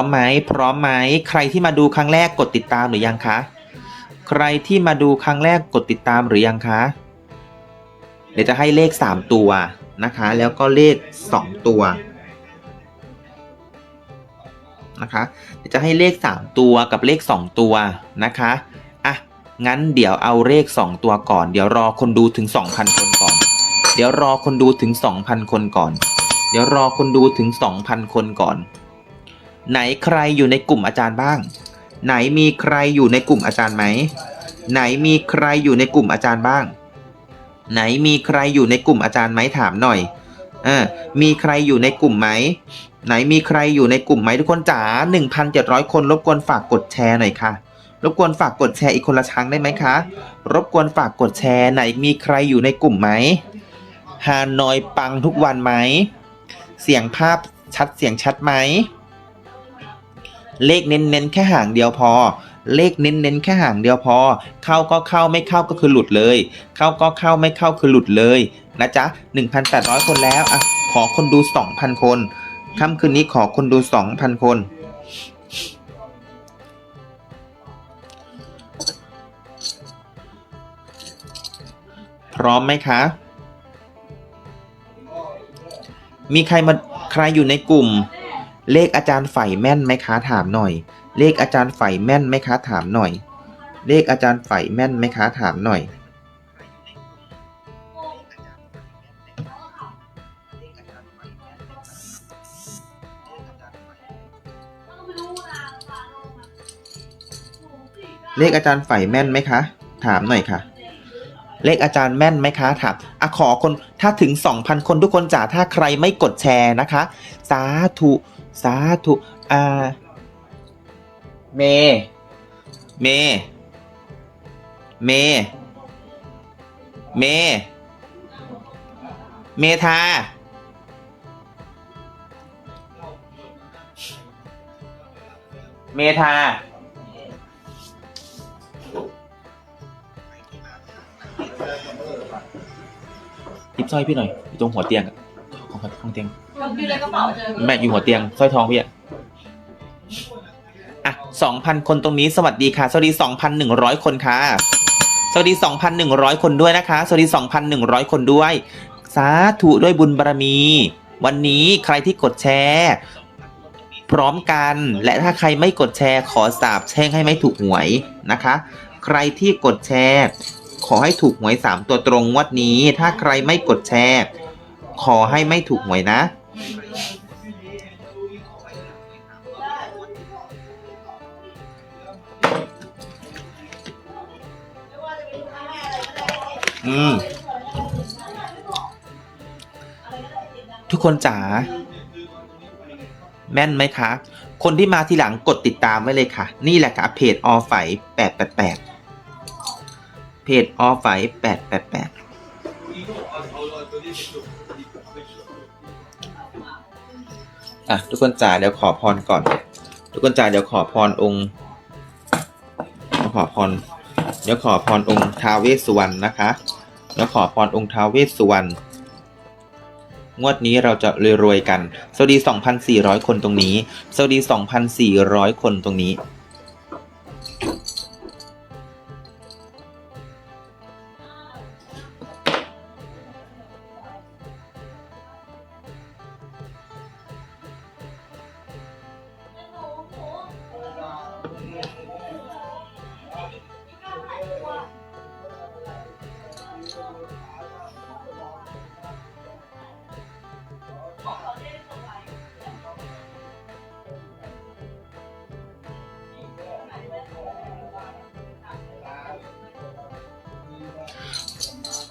อมไหมพร้อมไหมใครที่มาดูครั้งแรกกดติดตามหรือยังคะใครที่มาดูครั้งแรกกดติดตามหรือยังคะเดี๋ยวจะให้เลขสามตัวนะคะ แล้วก็เลขสองตัวนะคะเดี๋ยวจะให้เลขสามตัวกับเลขสองตัวนะคะอะงั้นเดี๋ยวเอาเลขสองตัวก่อน เดี๋ยวรอคนดูถึงสองพันคนก่อน เดี๋ยวรอคนดูถึง 2,000 คนก่อน เดี๋ยวรอคนดูถึง 2,000 คนก่อน ไหนใครอยู่ในกลุ่มอาจารย์บ้าง ไหนมีใครอยู่ในกลุ่มอาจารย์ไหม ไหนมีใครอยู่ในกลุ่มอาจารย์บ้าง ไหนมีใครอยู่ในกลุ่มอาจารย์ไหมถามหน่อยเออมีใครอยู่ในกลุ่มไหม ไหนมีใครอยู่ในกลุ่มไหมทุกคนจ๋า1,700 คนรบกวนฝากกดแชร์หน่อยค่ะรบกวนฝากกดแชร์อีกคนละครั้งได้ไหมคะ รบกวนฝากกดแชร์ไหนมีใครอยู่ในกลุ่มไหมฮานอยปังทุกวันไหม เสียงภาพชัดเสียงชัดไหม เลขเน้นๆแค่ห่างเดียวพอ เลขเน้นๆแค่ห่างเดียวพอ เข้าก็เข้าไม่เข้าก็คือหลุดเลย เข้าก็เข้าไม่เข้าคือหลุดเลยนะจ๊ะ 1,800 คนแล้วอะขอคนดู 2,000 คนค่ำคืนนี้ขอคนดู 2,000 คนพร้อมไหมคะ มีใครมาใครอยู่ในกลุ่ม เลขอาจารย์ฝ่ายแม่นไหมคะถามหน่อย เลขอาจารย์ฝ่ายแม่นไหมคะถามหน่อย เลขอาจารย์ฝ่ายแม่นไหมคะถามหน่อยเลขอาจารย์ฝ่ายแม่นไหมคะ ถามหน่อยค่ะ เลขอาจารย์แม่นไหมคะ ถามอะขอคนถ้าถึง 2,000 คนทุกคนจ๋าถ้าใครไม่กดแชร์นะคะ สาธุ สาธุอ่า เม เม เม เม เมธาเมธาทิปสร้อยพี่หน่อยอยู่ตรงหัวเตียงอะของห้องเตียง อยู่ในกระเป๋าเจอแม่อยู่หัวเตียงสร้อยทองพี่อะอะสองพันคนตรงนี้สวัสดีค่ะ สวัสดีสองพันหนึ่งร้อยคนค่ะ สวัสดีสองพันหนึ่งร้อยคนด้วยนะคะ สวัสดีสองพันหนึ่งร้อยคนด้วย สาธุด้วยบุญบารมี วันนี้ใครที่กดแชร์ พร้อมกันและถ้าใครไม่กดแชร์ขอสาบแช่งให้ไม่ถูกหวยนะคะ ใครที่กดแชร์ ขอให้ถูกหวยสามตัวตรงงวัดนี้ ถ้าใครไม่กดแชร์ ขอให้ไม่ถูกหวยนะ อืม ทุกคนจ๋าแม่นไหมคะ คนที่มาทีหลังกดติดตามไว้เลยค่ะ นี่แหละค่ะเพจอไฝแปดแปดแปดเพจอไฝแปดแปดแปด อะทุกคนจ๋าเดี๋ยวขอพรก่อน ทุกคนจ๋าเดี๋ยวขอพรองค์ขอพรเดี๋ยวขอพรองค์ท้าวเวสสุวรรณนะคะเดี๋ยวขอพรองค์ท้าวเวสสุวรรณงวดนี้เราจะรวยๆกัน สวัสดี 2,400 คนตรงนี้ สวัสดี 2,400 คนตรงนี้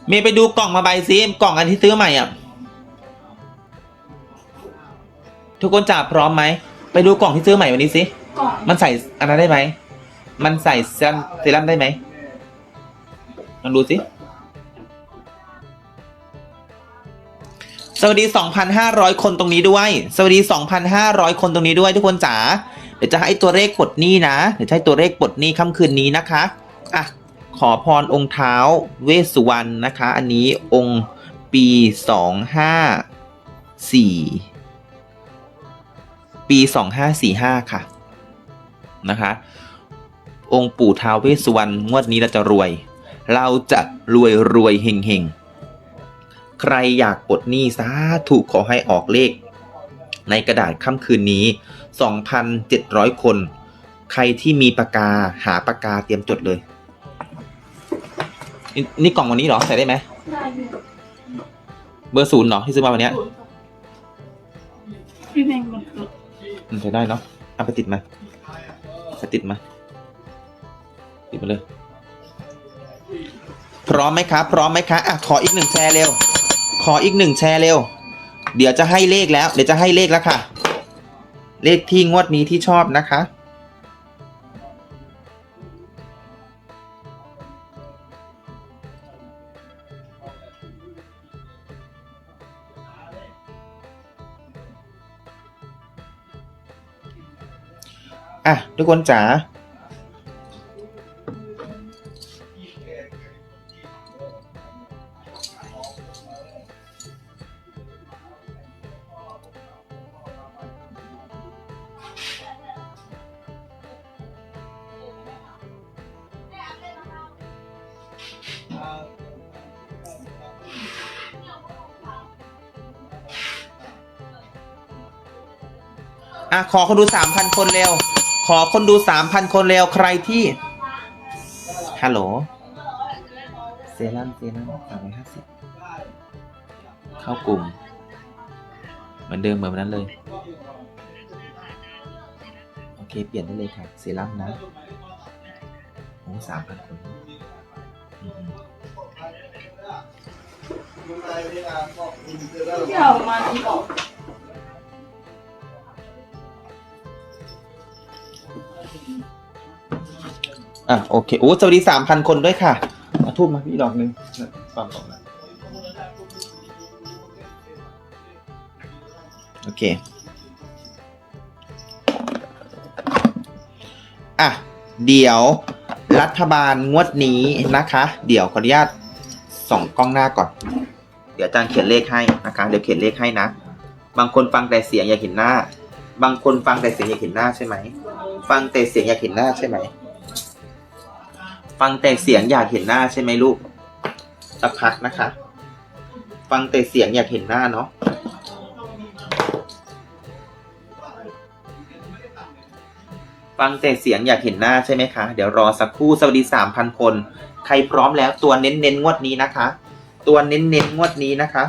เมย์ไปดูกล่องมาใบซิกล่องอันที่ซื้อใหม่อะ ทุกคนจ๋าพร้อมไหม ไปดูกล่องที่ซื้อใหม่วันนี้สิกล่องมันใส่อันนั้นได้ไหม มันใส่เซรั่มเซรั่มได้ไหมลองดูสิ สวัสดี 2,500 คนตรงนี้ด้วย สวัสดี 2,500 คนตรงนี้ด้วยทุกคนจ๋า เดี๋ยวจะให้ตัวเลขปลดหนี้นะ เดี๋ยวจะให้ตัวเลขปลดหนี้ค่ำคืนนี้นะคะ อะ ขอพรองค์เท้าเวสสุวรรณนะคะ อันนี้องค์ปีสองห้าสี่ปีสองห้าสี่ห้าค่ะ นะคะ องค์ปู่ท้าวเวสสุวรรณงวดนี้เราจะรวย เราจะรวยรวยเฮงเฮงใครอยากปลดหนี้สาธุขอให้ออกเลข ในกระดาษค่ำคืนนี้ 2,700 คน ใครที่มีปากกาหาปากกาเตรียมจดเลย นี่นี่กล่องวันนี้เหรอใส่ได้ไหมได้อยู่เบอร์ศูนย์เหรอที่ซื้อมาวันเนี้ยพี่แมงมันเกิดอืมใส่ได้เนาะเอาไปติดมาไปติดมาติดมาเลย พร้อมไหมครับ พร้อมไหมคะอะขออีกหนึ่งแชร์เร็ว ขออีกหนึ่งแชร์เร็ว เดี๋ยวจะให้เลขแล้ว เดี๋ยวจะให้เลขแล้วค่ะ เลขที่งวดนี้ที่ชอบนะคะ อะทุกคนจ๋าอะขอคนดูสามพันคนเร็ว ขอคนดูสามพันคนเร็วใครที่ ฮัลโหล เซรั่มเซรั่มสามร้อยห้าสิบเข้ากลุ่ม เหมือนเดิมเหมือนนั้นเลย โอเค เปลี่ยนได้เลยค่ะ เซรั่มนะโอ้สามพันคนอืมที่เอามาที่บอก อะโอเคโอ้สวัสดีสามพันคนด้วยค่ะเอาทูบมาพี่ดอกหนึ่งฟังก่อนนะโอเค อะ เดี๋ยวรัฐบาลงวดนี้นะคะ เดี๋ยวขออนุญาตส่องกล้องหน้าก่อน เดี๋ยวอาจารย์เขียนเลขให้นะคะ เดี๋ยวเขียนเลขให้นะ บางคนฟังแต่เสียงอยากเห็นหน้า บางคนฟังแต่เสียงอยากเห็นหน้าใช่ไหม ฟังแต่เสียงอยากเห็นหน้าใช่ไหม ฟังแต่เสียงอยากเห็นหน้าใช่ไหมลูกสักพักนะคะ ฟังแต่เสียงอยากเห็นหน้าเนาะฟังแต่เสียงอยากเห็นหน้าใช่ไหมคะ เดี๋ยวรอสักครู่สวัสดีสามพันคน ใครพร้อมแล้วตัวเน้นเน้นงวดนี้นะคะ ตัวเน้นเน้นงวดนี้นะคะ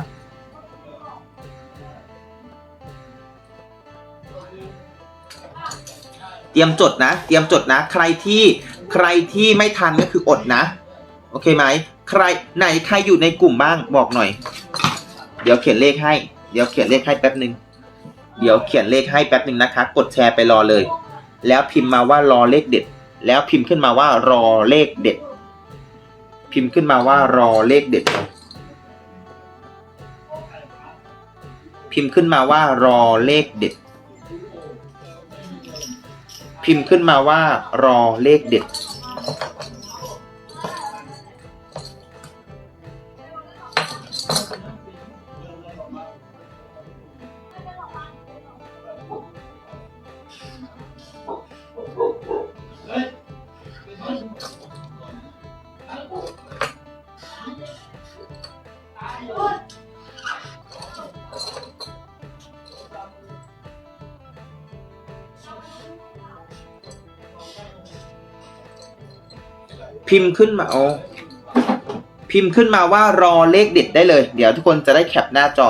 เตรียมจดนะ เตรียมจดนะ ใครที่ ใครที่ไม่ทันก็คืออดนะ โอเคไหมใครไหนใครอยู่ในกลุ่มบ้างบอกหน่อย เดี๋ยวเขียนเลขให้ เดี๋ยวเขียนเลขให้แป๊บหนึ่งเดี๋ยวเขียนเลขให้แป๊บหนึ่งนะคะ กดแชร์ไปรอเลย แล้วพิมพ์มาว่ารอเลขเด็ด แล้วพิมพ์ขึ้นมาว่ารอเลขเด็ด พิมพ์ขึ้นมาว่ารอเลขเด็ด พิมพ์ขึ้นมาว่ารอเลขเด็ด พิมพ์ขึ้นมาว่ารอเลขเด็ด พิมพ์ขึ้นมาเอาพิมพ์ขึ้นมาว่ารอเลขเด็ดได้เลย เดี๋ยวทุกคนจะได้แคปหน้าจอ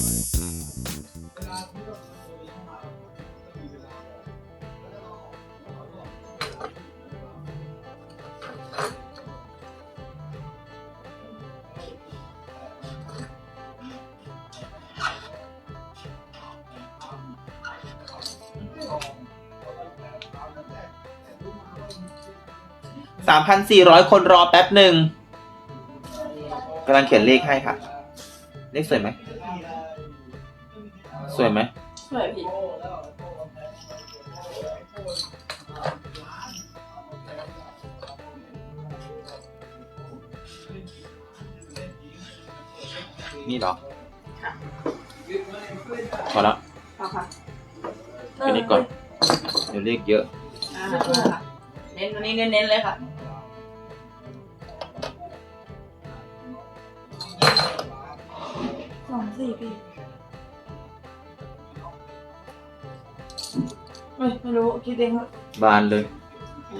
สามพันสี่ร้อยคนรอแป๊บหนึ่งกำลังเขียนเลขให้ค่ะ เลขสวยไหม สวยไหม สวยพี่นี่เหรอพอแล้วเอาค่ะแค่นี้ก่อน เดี๋ยวเลขเยอะ อ่า เน้นวันนี้เน้นๆเลยค่ะสองสี่ปีไม่ไม่รู้คิดเองว่าบานเลย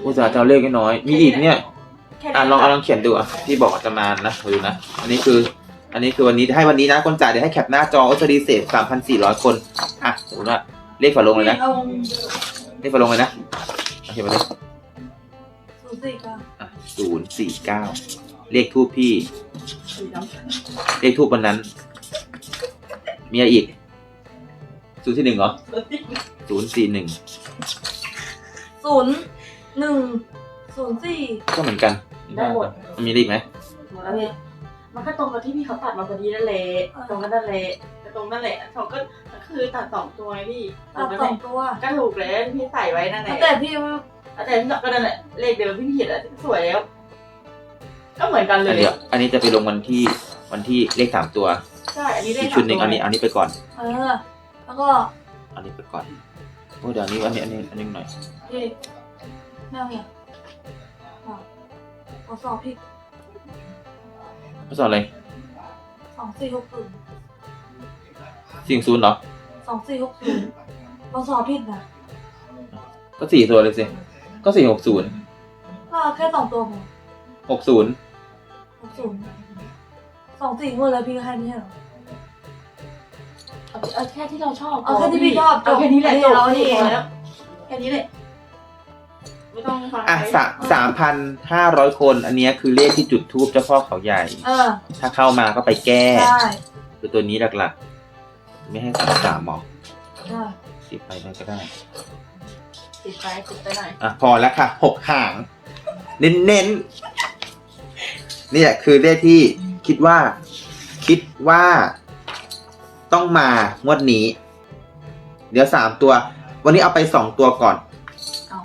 อุตส่าห์จะเอาเลขน้อยๆมีอีกเนี่ย แค่อะลองเอาลองเขียนดูอะที่บอกว่าจะมานะดูนะ อันนี้คือ อันนี้คือวันนี้ให้วันนี้นะคนจ่ายเดี๋ยวให้แคปหน้าจอโอชดีเศษสามพันสี่ร้อยคน อะสมมติว่าเลขฝาลงเลยนะ เอา เลขฝาลงเลยนะโอเคมาเลย สี่เก้าเลขทูปพี่สีดเลขทูปวันนั้น มีอะไรอีกศูนย์ที่หนึ่งเหรอำศูนย์สี่หนึ่งศูนย์หนึ่งศูนย์สี่ก็เหมือนกันได้หมดมันมีอะไรอีกไหมหมดแล้วพี่มันก็ตรงกับที่พี่เขาตัดมาพอดีนั่นแหละตรงกันนั่นแหละแต่ตรงนั่นแหละเขาก็คือตัดสองตัวไงพี่ตรตังดกันสเลอยงตัวก็ถูกเลยที่พี่ใส่ไว้นั่นแหละแต่พี่ว่าแต่ก็นั่นแหละเลขเดียวพี่เขียนอะสวยแล้ว ก็เหมือนกันเลอันย เดียวอันนี้จะไปลงวันที่วันที่เลขสามตัวใช่ อันนี้เลอีขกชุดหนึ่งอันนี้อันนี้ไปก่อนเออ แล้วก็อันนี้ไปก่อนโอ้เดี๋ยวอันนี้อันนี้อันนี้อันนี้หน่อยพี่แม่เนี่ยอะขอสอบพี่ภาษาอะไรสองสี่หกศูนย์สี่ศูนย์เหรอสองสี่หกศูนย์ขอสอบผิดนะก็สี่ตัวเลยสิก็สี่หกศูนย์ก็แค่สองตัวพอหกศูนย์หก ศูนย์สองสี่งวดแล้วพี่ก็ให้ไม่ใช่เหรอ เอาเอาแค่ที่เราชอบเอาแค่ที่พี่ชอบจบเอาแค่นี้แหละอันนี้จบเรานี่พอแล้ว แค่นี้แหละไม่ต้องฟังอะใครสามสามพันห้าร้อยคน อันเนี้ยคือเลขที่จุดทูบเจ้าพ่อเขาใหญ่ เออถ้าเข้ามาก็ไปแก้ใช่คือตัวนี้หลักๆ ไม่ให้สามสามหรอกใช่สิบไปได้ก็ได้ ติดไปติดไปหน่อยอะพอแล้วค่ะหกหาง เน้น เน้นๆนี่แหละคือเลขที่คิดว่า คิดว่าต้องมางวดนี้ เดี๋ยวสามตัว วันนี้เอาไปสองตัวก่อน เอา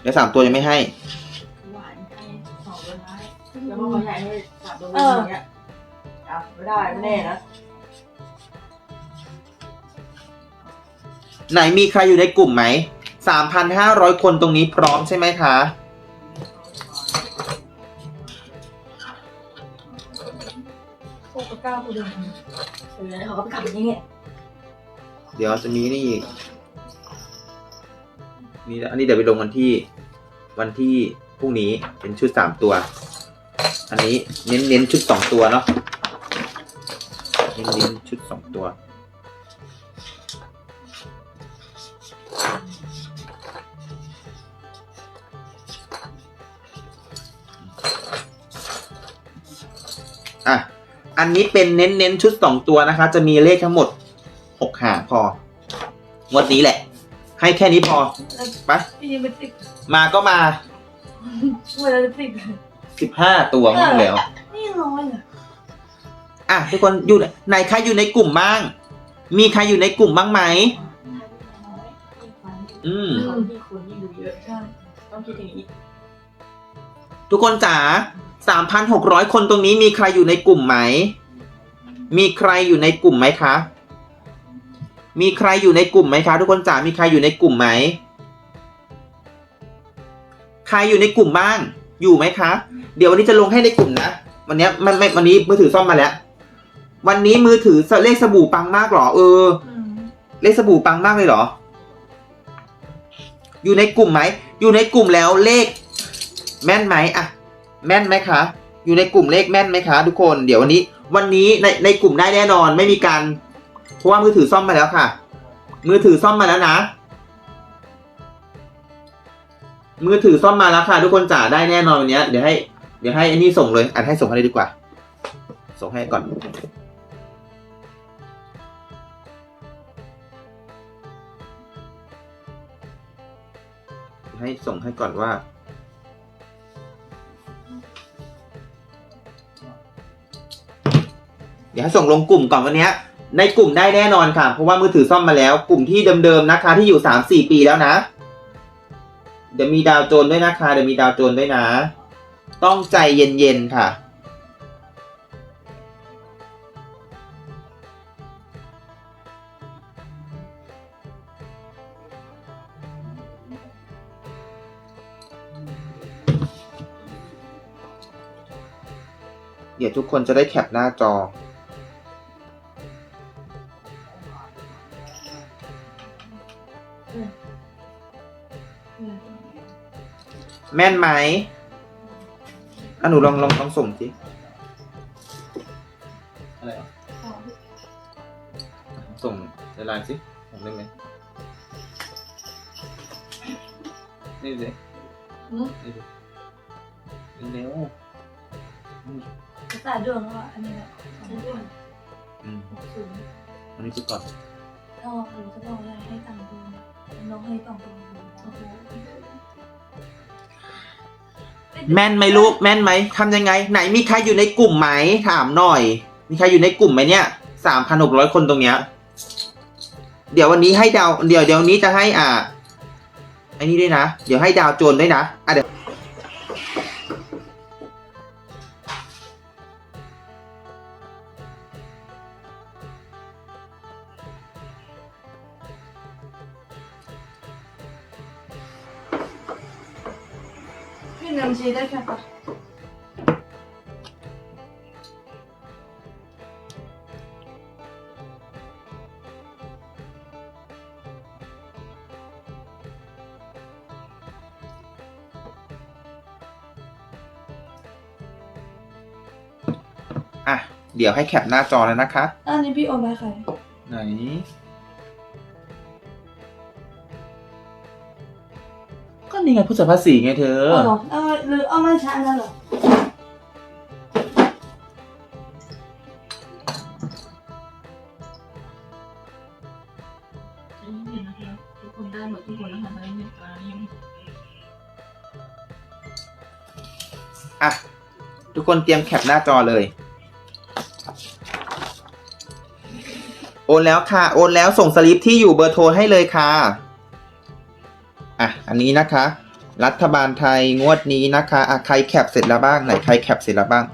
เดี๋ยวสามตัวยังไม่ให้ หวานให้สองตัวท้ายแล้วก็เขาใหญ่ให้สามตัวอย่างเงี้ยเอาไม่ได้ไม่แน่นะไหนมีใครอยู่ในกลุ่มไหมสามพันห้าร้อยคนตรงนี้พร้อมใช่ไหมคะ ก้าตัวเดินเสือหอบกลับนี่เนี่ยเดี๋ยวจะมีนี่อีกนี่อันนี้เดี๋ยวไปลงวันที่ วันที่พรุ่งนี้เป็นชุดสามตัว อันนี้เน้นเน้นชุดสองตัวเนาะเน้นเน้นชุดสองตัว อันนี้เป็นเน้นเน้นชุดสองตัวนะคะ จะมีเลขทั้งหมดหกหางพองวดนี้แหละ ให้แค่นี้พอไปพี่ยังเป็นสิบมาก็มาเวลาเป็นสิบสิบห้าตัวงวดแล้วนี่น้อยอะอะทุกคนอยู่ไหนใครอยู่ในกลุ่มบ้าง มีใครอยู่ในกลุ่มบ้างไหมอืมที่คุณยิ่งดูเยอะใช่ต้องคิดอย่างนี้ทุกคนจ๋า สามพันหกร้อยคนตรงนี้มีใครอยู่ในกลุ่มไหม มีใครอยู่ในกลุ่มไหมคะ มีใครอยู่ในกลุ่มไหมคะ ทุกคนจ๋า มีใครอยู่ในกลุ่มไหม ใครอยู่ในกลุ่มบ้าง อยู่ไหมคะ เดี๋ยววันนี้จะลงให้ในกลุ่มนะ วันนี้มันไม่ วันนี้มือถือซ่อมมาแล้ว วันนี้มือถือเลขสบู่ปังมากหรอ เออ เลขสบู่ปังมากเลยหรอ อยู่ในกลุ่มไหม อยู่ในกลุ่มแล้วเลข แม่นไหมอะ แม่นไหมคะ อยู่ในกลุ่มเลขแม่นไหมคะ ทุกคน เดี๋ยววันนี้ วันนี้ในในกลุ่มได้แน่นอนไม่มีการ เพราะว่ามือถือซ่อมมาแล้วค่ะ มือถือซ่อมมาแล้วนะ มือถือซ่อมมาแล้วค่ะ ทุกคนจ๋าได้แน่นอนวันนี้เดี๋ยวให้ เดี๋ยวให้อันนี้ส่งเลยอัดให้ส่งให้เลยดีกว่า ส่งให้ก่อนให้ส่งให้ก่อนว่า เดี๋ยวให้ส่งลงกลุ่มก่อนวันนี้ในกลุ่มได้แน่นอนค่ะ เพราะว่ามือถือซ่อมมาแล้ว กลุ่มที่เดิมๆนะคะ ที่อยู่สามสี่ปีแล้วนะ เดี๋ยวมีดาวโจนด้วยนะคะเดี๋ยวมีดาวโจนด้วยนะ ต้องใจเย็นๆค่ะเดี๋ยวทุกคนจะได้แคปหน้าจอ แม่นไหมอะหนูลองลองลองส่งสิอะไรอะอ๋อส่งในไลน์สิส่งได้ไหมนี่สิอืมนี่สิเร็วภาษาเรื่องว่าอันนี้แหละภาษาเรื่องอืมหกศูนย์อันนี้คือก่อนถ้าเราหรือจะบอกอะไรให้ตังค์ดูน้องให้กล่องดูโอ้โห แม่นไหมลูกแม่นไหมทำยังไง ไหนมีใครอยู่ในกลุ่มไหมถามหน่อย มีใครอยู่ในกลุ่มไหมเนี่ยสามพันหกร้อยคนตรงเนี้ย เดี๋ยววันนี้ให้ดาว เดี๋ยวเดี๋ยวนี้จะให้อ่าไอ้นี่ด้วยนะ เดี๋ยวให้ดาวโจนด้วยนะอะเดี๋ยว พี่นำชีได้แค่ปะอะเดี๋ยวให้แคปหน้าจอแล้วนะคะอันนี้พี่โอนไปใครไหน นี่ไงผู้สัมภาษีไงเธออ๋อเหรอเอาหรือเอาไม่ใช่อันนั้นเหรอใจเย็นๆนะคะทุกคนได้หมดทุกคนนะคะได้เงินตายังอะทุกคนเตรียมแคปหน้าจอเลย โอนแล้วค่ะ โอนแล้วส่งสลิปที่อยู่เบอร์โทรให้เลยค่ะ อันนี้นะคะ รัฐบาลไทยงวดนี้นะคะอะใครแคปเสร็จแล้วบ้างไหนใครแคปเสร็จแล้วบ้าง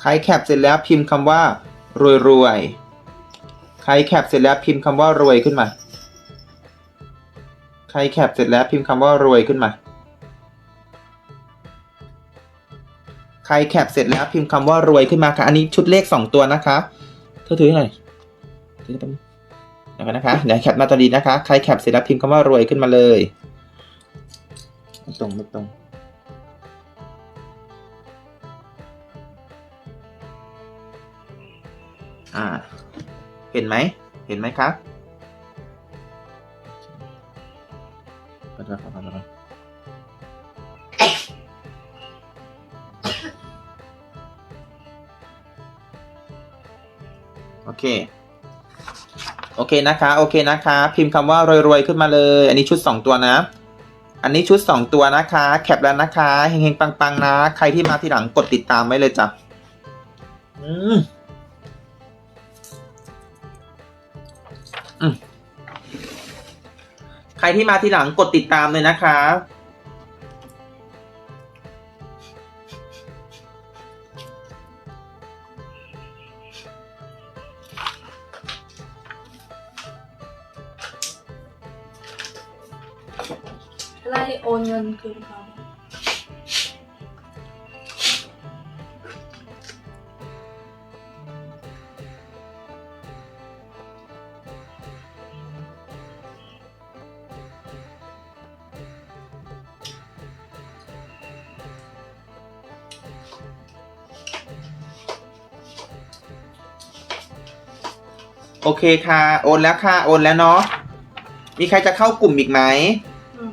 ใครแคปเสร็จแล้วพิมพ์คำว่ารวยรวย ใครแคปเสร็จแล้วพิมพ์คำว่ารวยขึ้นมา ใครแคปเสร็จแล้วพิมพ์คำว่ารวยขึ้นมา ใครแคปเสร็จแล้วพิมพ์คำว่ารวยขึ้นมาค่ะ อันนี้ชุดเลขสองตัวนะคะเธอถือหน่อยถือให้แป๊บเดี๋ยวก่อนนะคะ เดี๋ยวแคปมาตอดีนะคะ ใครแคปเสร็จแล้วพิมพ์คำว่ารวยขึ้นมาเลยไม่ตรงไม่ตรงอ่า เห็นไหมเห็นไหมครับขอโทษขอโทษขอโทษโอเค โอเคนะคะโอเคนะคะ พิมพ์คำว่ารวยๆขึ้นมาเลย อันนี้ชุดสองตัวนะ อันนี้ชุดสองตัวนะคะ แคปแล้วนะคะเฮงๆปังๆนะ ใครที่มาทีหลังกดติดตามไว้เลยจ้ะอืม ใครที่มาทีหลังกดติดตามเลยนะคะไล่โอนเงินคืนเขา เคค่ะ โอนแล้วค่ะ โอนแล้วเนาะ มีใครจะเข้ากลุ่มอีกไหมม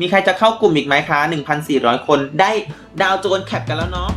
มีใครจะเข้ากลุ่มอีกไหมคะ 1,400 คน ได้ดาวโจนแคปกันแล้วเนาะ